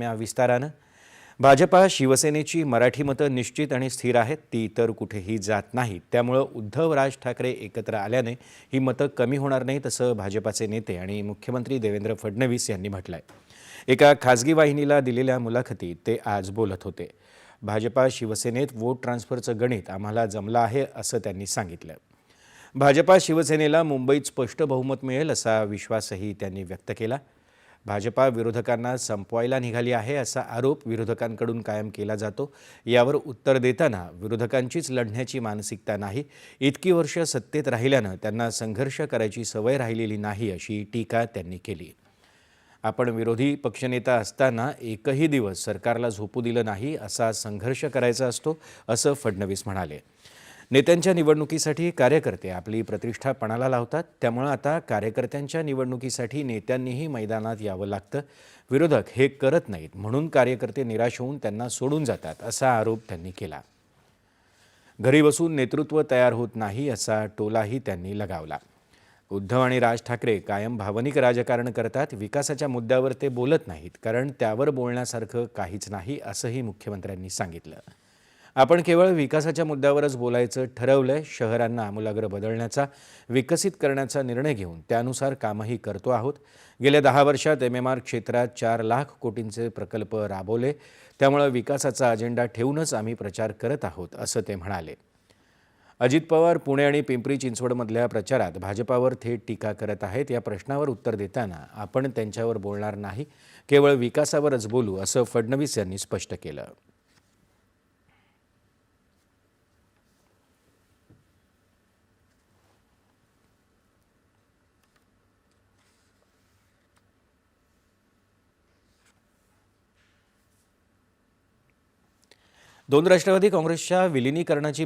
बातम्या विस्तारानं. भाजपा शिवसेनेची मराठी मतं निश्चित आणि स्थिर आहेत ती इतर कुठेही जात नाहीत त्यामुळं उद्धव राज ठाकरे एकत्र आल्याने ही मतं कमी होणार नाहीत असं भाजपाचे नेते आणि मुख्यमंत्री देवेंद्र फडणवीस यांनी म्हटलं आहे एका खाजगी वाहिनीला दिलेल्या मुलाखतीत ते आज बोलत होते. भाजपा शिवसेनेत वोट ट्रान्सफरचं गणित आम्हाला जमलं आहे असं त्यांनी सांगितलं. भाजपा शिवसेनेला मुंबईत स्पष्ट बहुमत मिळेल असा विश्वासही त्यांनी व्यक्त केला. भाजपा विरोधकांना संपवायला निघाली आहे असा आरोप विरोधकांकडून कायम केला जातो. यावर उत्तर देताना विरोधकांचीच लढण्याची मानसिकता नाही. इतकी वर्ष सत्तेत राहिल्यानं त्यांना संघर्ष करायची सवय राहिलेली नाही अशी टीका त्यांनी केली. आपण विरोधी पक्षनेता असताना एकही दिवस सरकारला झोपू दिलं नाही असा संघर्ष करायचा असतो असं फडणवीस म्हणाले. नेत्यांच्या निवडणुकीसाठी कार्यकर्ते आपली प्रतिष्ठा पणाला लावतात. त्यामुळं आता कार्यकर्त्यांच्या निवडणुकीसाठी नेत्यांनीही मैदानात यावं लागतं. विरोधक हे करत नाहीत म्हणून कार्यकर्ते निराश होऊन त्यांना सोडून जातात असा आरोप त्यांनी केला. घरी बसून नेतृत्व तयार होत नाही असा टोलाही त्यांनी लगावला. उद्धव आणि राज ठाकरे कायम भावनिक राजकारण करतात विकासाच्या मुद्द्यावर ते बोलत नाहीत कारण त्यावर बोलण्यासारखं काहीच नाही असंही मुख्यमंत्र्यांनी सांगितलं. आपण केवळ विकासाच्या मुद्द्यावरच बोलायचं ठरवलंय शहरांना आमूलाग्र बदलण्याचा विकसित करण्याचा निर्णय घेऊन त्यानुसार कामही करतो आहोत. गेल्या दहा वर्षात एम एम आर क्षेत्रात चार लाख कोटींचे प्रकल्प राबवले. त्यामुळं विकासाचा अजेंडा ठेवूनच आम्ही प्रचार करत आहोत असं ते म्हणाले. अजित पवार पुणे आणि पिंपरी चिंचवडमधल्या प्रचारात भाजपावर थेट टीका करत आहेत. या प्रश्नावर उत्तर देताना आपण त्यांच्यावर बोलणार नाही केवळ विकासावरच बोलू असं फडणवीस यांनी स्पष्ट केलं. दोन राष्ट्रवादी काँग्रेसच्या विलिनीकरणाची